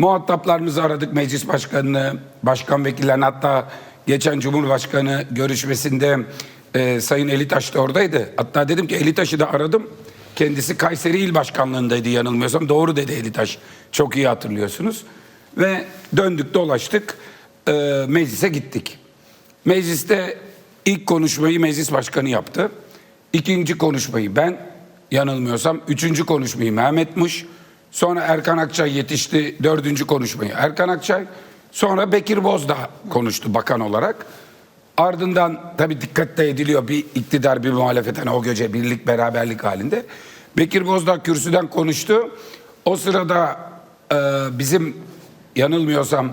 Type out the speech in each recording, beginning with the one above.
Muhataplarımızı aradık meclis başkanını, başkan vekillerini hatta geçen Cumhurbaşkanı görüşmesinde e, Sayın Elitaş da oradaydı. Hatta dedim ki Elitaş'ı da aradım. Kendisi Kayseri İl Başkanlığındaydı yanılmıyorsam. Doğru dedi Elitaş. Çok iyi hatırlıyorsunuz. Ve döndük dolaştık e, meclise gittik. Mecliste ilk konuşmayı meclis başkanı yaptı. İkinci konuşmayı ben yanılmıyorsam. Üçüncü konuşmayı Mehmet'miş. Sonra Erkan Akçay yetişti dördüncü konuşmayı Erkan Akçay. Sonra Bekir Bozdağ konuştu bakan olarak. Ardından tabii dikkat de ediliyor bir iktidar bir muhalefet hani o gece birlik beraberlik halinde. Bekir Bozdağ kürsüden konuştu. O sırada e, bizim yanılmıyorsam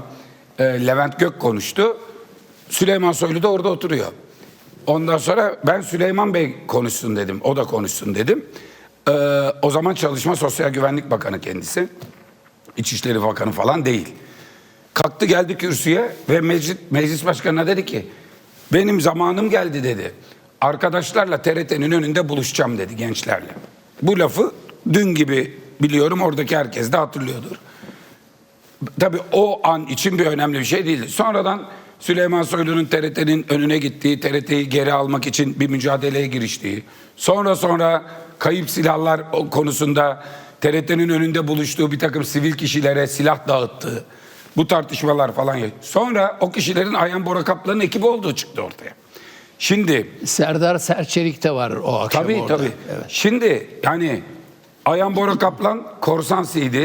e, Levent Gök konuştu. Süleyman Soylu da orada oturuyor. Ondan sonra ben Süleyman Bey konuşsun dedim. O da konuşsun dedim. Ee, o zaman Çalışma Sosyal Güvenlik Bakanı kendisi. İçişleri Bakanı falan değil. Kalktı geldi kürsüye ve meclis, meclis başkanına dedi ki benim zamanım geldi dedi. Arkadaşlarla TRT'nin önünde buluşacağım dedi gençlerle. Bu lafı dün gibi biliyorum oradaki herkes de hatırlıyordur. Tabii o an için bir önemli bir şey değildi. Sonradan Süleyman Soylu'nun TRT'nin önüne gittiği, TRT'yi geri almak için bir mücadeleye giriştiği, sonra sonra kayıp silahlar konusunda TRT'nin önünde buluştuğu bir takım sivil kişilere silah dağıttığı, bu tartışmalar falan. Sonra o kişilerin Ayhan Bora Kaplan'ın ekibi olduğu çıktı ortaya. Şimdi Serdar Serçelik de var o akşam Tabii orada. tabii. Evet. Şimdi yani Ayhan Bora Kaplan korsan CD,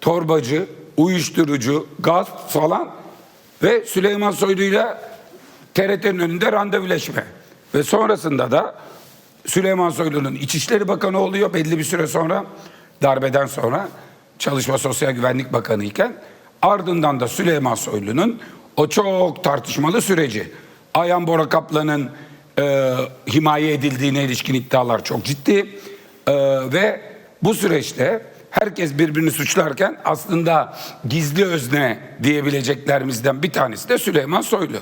torbacı, uyuşturucu, gaz falan ve Süleyman Soylu'yla TRT'nin önünde randevuleşme. Ve sonrasında da Süleyman Soylu'nun İçişleri Bakanı oluyor belli bir süre sonra darbeden sonra. Çalışma Sosyal Güvenlik Bakanı iken. Ardından da Süleyman Soylu'nun o çok tartışmalı süreci. Ayhan Bora Kaplan'ın e, himaye edildiğine ilişkin iddialar çok ciddi. E, ve bu süreçte herkes birbirini suçlarken aslında gizli özne diyebileceklerimizden bir tanesi de Süleyman Soylu.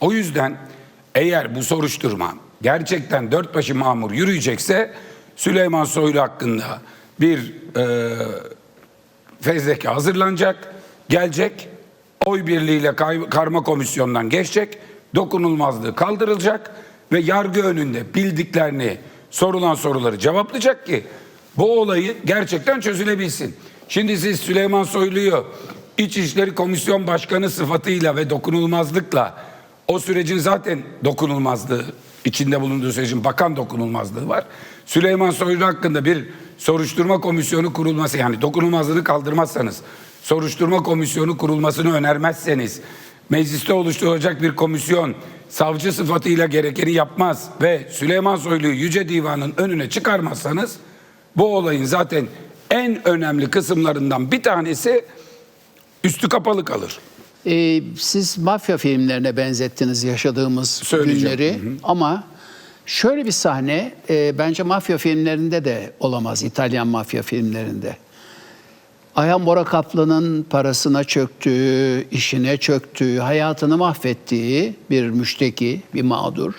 O yüzden eğer bu soruşturma gerçekten dört başı mamur yürüyecekse Süleyman Soylu hakkında bir e, fezleke hazırlanacak, gelecek, oy birliğiyle karma komisyondan geçecek, dokunulmazlığı kaldırılacak ve yargı önünde bildiklerini, sorulan soruları cevaplayacak ki bu olayı gerçekten çözülebilsin. Şimdi siz Süleyman Soylu'yu İçişleri Komisyon Başkanı sıfatıyla ve dokunulmazlıkla o sürecin zaten dokunulmazlığı, içinde bulunduğu sürecin bakan dokunulmazlığı var. Süleyman Soylu hakkında bir soruşturma komisyonu kurulması yani dokunulmazlığını kaldırmazsanız, soruşturma komisyonu kurulmasını önermezseniz, mecliste oluşturulacak bir komisyon savcı sıfatıyla gerekeni yapmaz ve Süleyman Soylu'yu Yüce Divan'ın önüne çıkarmazsanız bu olayın zaten en önemli kısımlarından bir tanesi üstü kapalı kalır. Ee, siz mafya filmlerine benzettiniz yaşadığımız günleri ama şöyle bir sahne e, bence mafya filmlerinde de olamaz İtalyan mafya filmlerinde. Ayhan Bora Kaplan'ın parasına çöktüğü, işine çöktüğü, hayatını mahvettiği bir müşteki, bir mağdur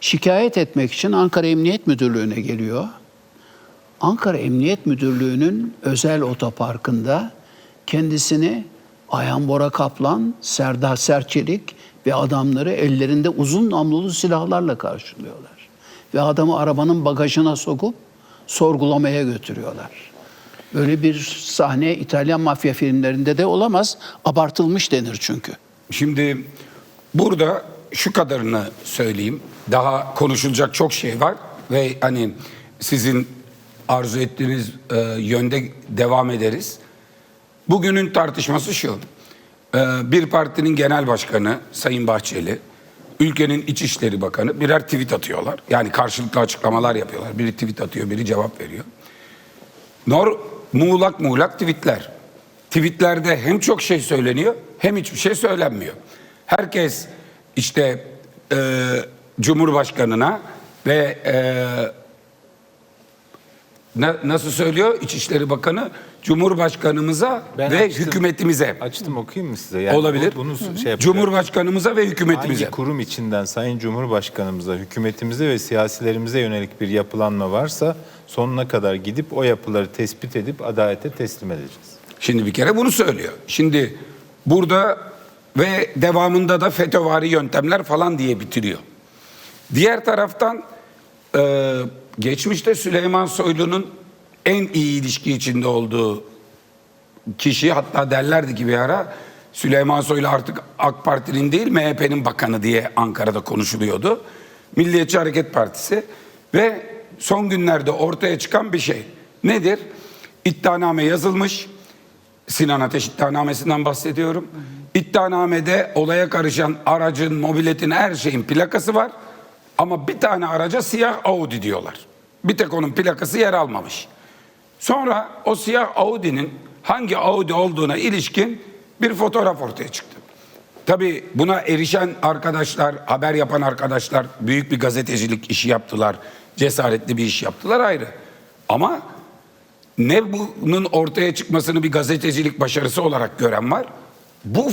şikayet etmek için Ankara Emniyet Müdürlüğü'ne geliyor. Ankara Emniyet Müdürlüğü'nün özel otoparkında kendisini Ayhan Bora Kaplan, Serdar Serçelik ve adamları ellerinde uzun namlulu silahlarla karşılıyorlar. Ve adamı arabanın bagajına sokup sorgulamaya götürüyorlar. Böyle bir sahne İtalyan mafya filmlerinde de olamaz. Abartılmış denir çünkü. Şimdi burada şu kadarını söyleyeyim. Daha konuşulacak çok şey var ve hani sizin arzu ettiğiniz e, yönde devam ederiz. Bugünün tartışması şu. E, bir partinin genel başkanı Sayın Bahçeli, ülkenin İçişleri Bakanı birer tweet atıyorlar. Yani karşılıklı açıklamalar yapıyorlar. Biri tweet atıyor, biri cevap veriyor. Nor muğlak muğlak tweetler. Tweetlerde hem çok şey söyleniyor hem hiçbir şey söylenmiyor. Herkes işte e, Cumhurbaşkanına ve e, na- nasıl söylüyor İçişleri Bakanı Cumhurbaşkanımıza Ben ve açtım. hükümetimize Açtım okuyayım mı size? Yani olabilir. bu- Bunu şey yapacağım. Cumhurbaşkanımıza ve hükümetimize. Hangi kurum içinden Sayın Cumhurbaşkanımıza, hükümetimize ve siyasilerimize yönelik bir yapılanma varsa sonuna kadar gidip o yapıları tespit edip adalete teslim edeceğiz. Şimdi bir kere bunu söylüyor. Şimdi burada ve devamında da FETÖ'vari yöntemler falan diye bitiriyor. Diğer taraftan e, geçmişte Süleyman Soylu'nun en iyi ilişki içinde olduğu kişi hatta derlerdi ki bir ara Süleyman Soylu artık AK Parti'nin değil MHP'nin bakanı diye Ankara'da konuşuluyordu. Milliyetçi Hareket Partisi ve son günlerde ortaya çıkan bir şey. Nedir? İddianame yazılmış. Sinan Ateş iddianamesinden bahsediyorum. İddianamede olaya karışan aracın, mobiletin, her şeyin plakası var. Ama bir tane araca siyah Audi diyorlar. Bir tek onun plakası yer almamış. Sonra o siyah Audi'nin hangi Audi olduğuna ilişkin bir fotoğraf ortaya çıktı. Tabii buna erişen arkadaşlar, haber yapan arkadaşlar büyük bir gazetecilik işi yaptılar. Cesaretli bir iş yaptılar ayrı. Ama ne bunun ortaya çıkmasını bir gazetecilik başarısı olarak gören var. Bu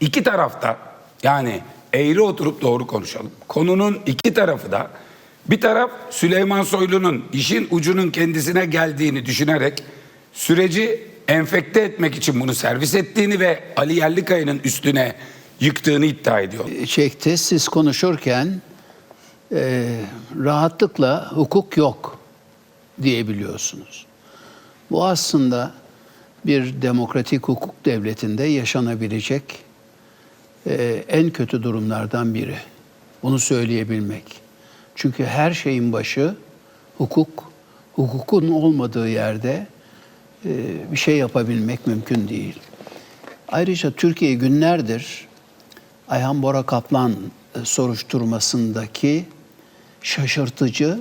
iki tarafta yani eğri oturup doğru konuşalım. Konunun iki tarafı da bir taraf Süleyman Soylu'nun işin ucunun kendisine geldiğini düşünerek süreci enfekte etmek için bunu servis ettiğini ve Ali Yerlikaya'nın üstüne yıktığını iddia ediyor. çekti. Siz konuşurken e, rahatlıkla hukuk yok diyebiliyorsunuz. Bu aslında bir demokratik hukuk devletinde yaşanabilecek e, en kötü durumlardan biri. Bunu söyleyebilmek. Çünkü her şeyin başı hukuk. Hukukun olmadığı yerde e, bir şey yapabilmek mümkün değil. Ayrıca Türkiye günlerdir Ayhan Bora Kaplan e, soruşturmasındaki şaşırtıcı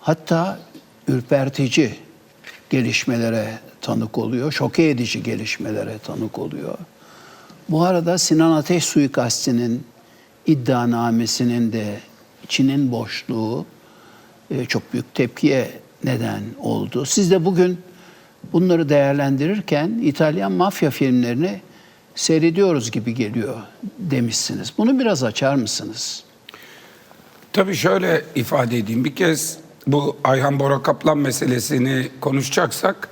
hatta ürpertici gelişmelere tanık oluyor. Şoke edici gelişmelere tanık oluyor. Bu arada Sinan Ateş suikastinin iddianamesinin de içinin boşluğu e, çok büyük tepkiye neden oldu. Siz de bugün bunları değerlendirirken İtalyan mafya filmlerini seyrediyoruz gibi geliyor demişsiniz. Bunu biraz açar mısınız? Tabii şöyle ifade edeyim. Bir kez bu Ayhan Bora Kaplan meselesini konuşacaksak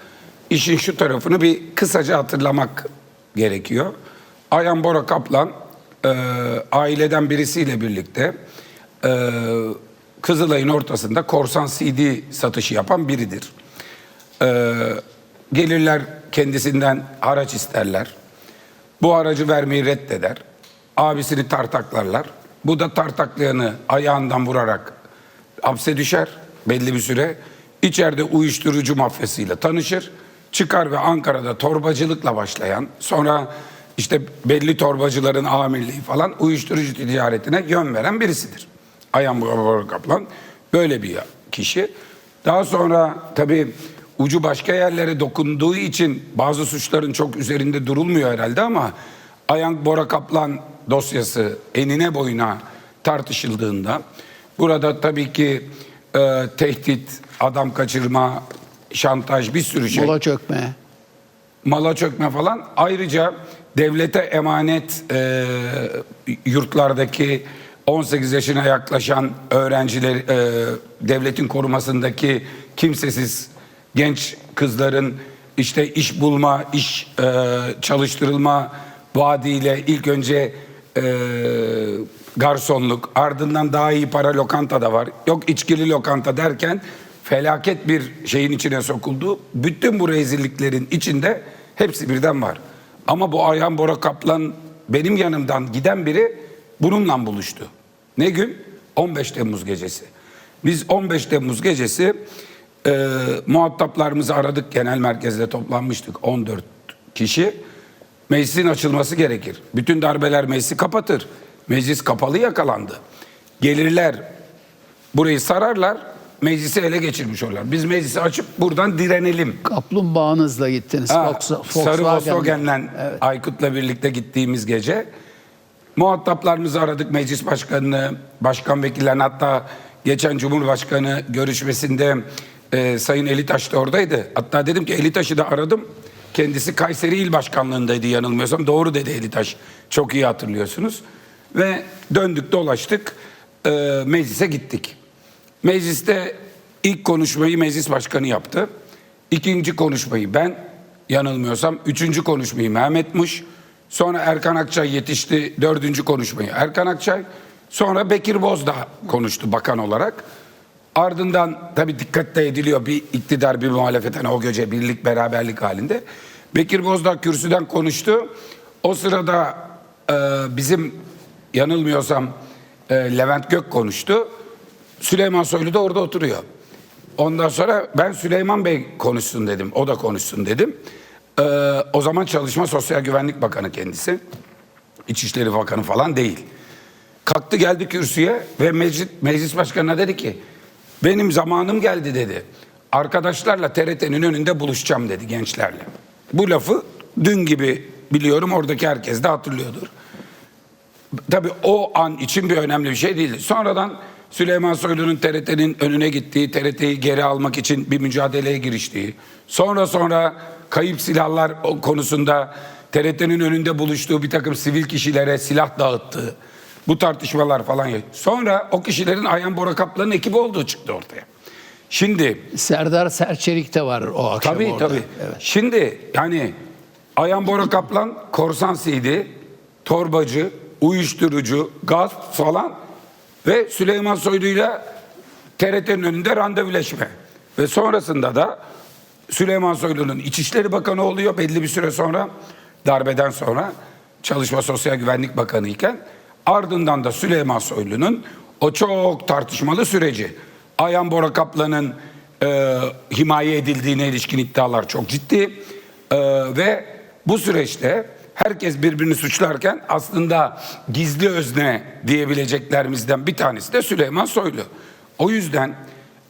işin şu tarafını bir kısaca hatırlamak gerekiyor. Ayhan Bora Kaplan e, aileden birisiyle birlikte e, Kızılay'ın ortasında korsan CD satışı yapan biridir. E, gelirler kendisinden haraç isterler. Bu aracı vermeyi reddeder. Abisini tartaklarlar. Bu da tartaklayanı ayağından vurarak hapse düşer belli bir süre. İçeride uyuşturucu mafyasıyla tanışır. Çıkar ve Ankara'da torbacılıkla başlayan sonra işte belli torbacıların amirliği falan uyuşturucu ticaretine yön veren birisidir. Ayhan Bora Kaplan böyle bir kişi. Daha sonra tabii ucu başka yerlere dokunduğu için bazı suçların çok üzerinde durulmuyor herhalde ama Ayhan Bora Kaplan dosyası enine boyuna tartışıldığında burada tabii ki e, tehdit, adam kaçırma, şantaj bir sürü şey Mola çökme. mala çökme falan. Ayrıca devlete emanet e, yurtlardaki 18 yaşına yaklaşan öğrenciler e, devletin korumasındaki kimsesiz genç kızların işte iş bulma, iş e, çalıştırılma vaadiyle ilk önce e, garsonluk, ardından daha iyi para lokanta da var. Yok içkili lokanta derken felaket bir şeyin içine sokuldu. Bütün bu rezilliklerin içinde hepsi birden var. Ama bu Ayhan Bora Kaplan benim yanımdan giden biri bununla buluştu. Ne gün? 15 Temmuz gecesi. Biz 15 Temmuz gecesi e, muhataplarımızı aradık. Genel merkezde toplanmıştık 14 kişi. Meclisin açılması gerekir. Bütün darbeler meclisi kapatır. Meclis kapalı yakalandı. Gelirler burayı sararlar, meclisi ele geçirmiş olurlar. Biz meclisi açıp buradan direnelim. Kaplumbağanızla gittiniz. Ha, Volks- Sarı. Volkswagen'le Evet. Aykut'la birlikte gittiğimiz gece muhataplarımızı aradık meclis başkanını, başkan vekillerini hatta geçen Cumhurbaşkanı görüşmesinde e, Sayın Elitaş da oradaydı. Hatta dedim ki Elitaş'ı da aradım. Kendisi Kayseri İl Başkanlığındaydı yanılmıyorsam. Doğru dedi Elitaş. Çok iyi hatırlıyorsunuz. Ve döndük dolaştık e, meclise gittik. Mecliste ilk konuşmayı meclis başkanı yaptı. İkinci konuşmayı ben, yanılmıyorsam. Üçüncü konuşmayı Mehmet'muş. Sonra Erkan Akçay yetişti dördüncü konuşmayı Erkan Akçay. Sonra Bekir Bozdağ konuştu bakan olarak. Ardından tabii dikkat de ediliyor bir iktidar bir muhalefet hani o gece birlik beraberlik halinde. Bekir Bozdağ kürsüden konuştu. O sırada e, bizim yanılmıyorsam e, Levent Gök konuştu. Süleyman Soylu da orada oturuyor. Ondan sonra ben Süleyman Bey konuşsun dedim. O da konuşsun dedim. Ee, o zaman Çalışma Sosyal Güvenlik Bakanı kendisi. İçişleri Bakanı falan değil. Kalktı geldi kürsüye ve meclis, meclis başkanına dedi ki benim zamanım geldi dedi. Arkadaşlarla TRT'nin önünde buluşacağım dedi gençlerle. Bu lafı dün gibi biliyorum oradaki herkes de hatırlıyordur. Tabii o an için bir önemli bir şey değildi. Sonradan Süleyman Soylu'nun TRT'nin önüne gittiği, TRT'yi geri almak için bir mücadeleye giriştiği, sonra sonra kayıp silahlar konusunda TRT'nin önünde buluştuğu bir takım sivil kişilere silah dağıttığı, bu tartışmalar falan. Sonra o kişilerin Ayhan Bora Kaplan'ın ekibi olduğu çıktı ortaya. Şimdi Serdar Serçelik de var o akşam Tabii orada. tabii. Evet. Şimdi yani Ayhan Bora Kaplan korsan CD, torbacı, uyuşturucu, gaz falan ve Süleyman Soylu'yla TRT'nin önünde randevuleşme. Ve sonrasında da Süleyman Soylu'nun İçişleri Bakanı oluyor belli bir süre sonra darbeden sonra. Çalışma Sosyal Güvenlik Bakanı iken. Ardından da Süleyman Soylu'nun o çok tartışmalı süreci. Ayhan Bora Kaplan'ın e, himaye edildiğine ilişkin iddialar çok ciddi. E, ve bu süreçte herkes birbirini suçlarken aslında gizli özne diyebileceklerimizden bir tanesi de Süleyman Soylu. O yüzden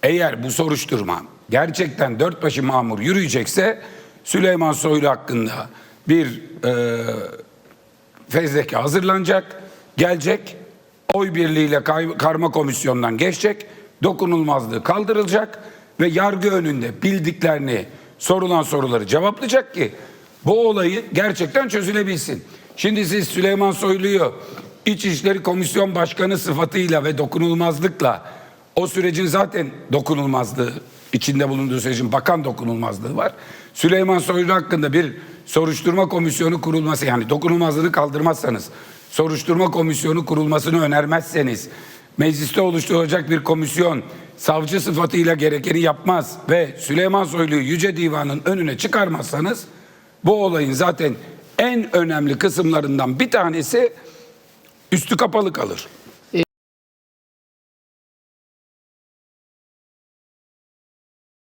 eğer bu soruşturma gerçekten dört başı mamur yürüyecekse Süleyman Soylu hakkında bir e, fezleke hazırlanacak, gelecek, oy birliğiyle karma komisyondan geçecek, dokunulmazlığı kaldırılacak ve yargı önünde bildiklerini, sorulan soruları cevaplayacak ki bu olayı gerçekten çözülebilsin. Şimdi siz Süleyman Soylu'yu İçişleri Komisyon Başkanı sıfatıyla ve dokunulmazlıkla o sürecin zaten dokunulmazlığı içinde bulunduğu sürecin bakan dokunulmazlığı var. Süleyman Soylu hakkında bir soruşturma komisyonu kurulması yani dokunulmazlığını kaldırmazsanız soruşturma komisyonu kurulmasını önermezseniz mecliste oluşturulacak bir komisyon savcı sıfatıyla gerekeni yapmaz ve Süleyman Soylu'yu Yüce Divan'ın önüne çıkarmazsanız bu olayın zaten en önemli kısımlarından bir tanesi üstü kapalı kalır.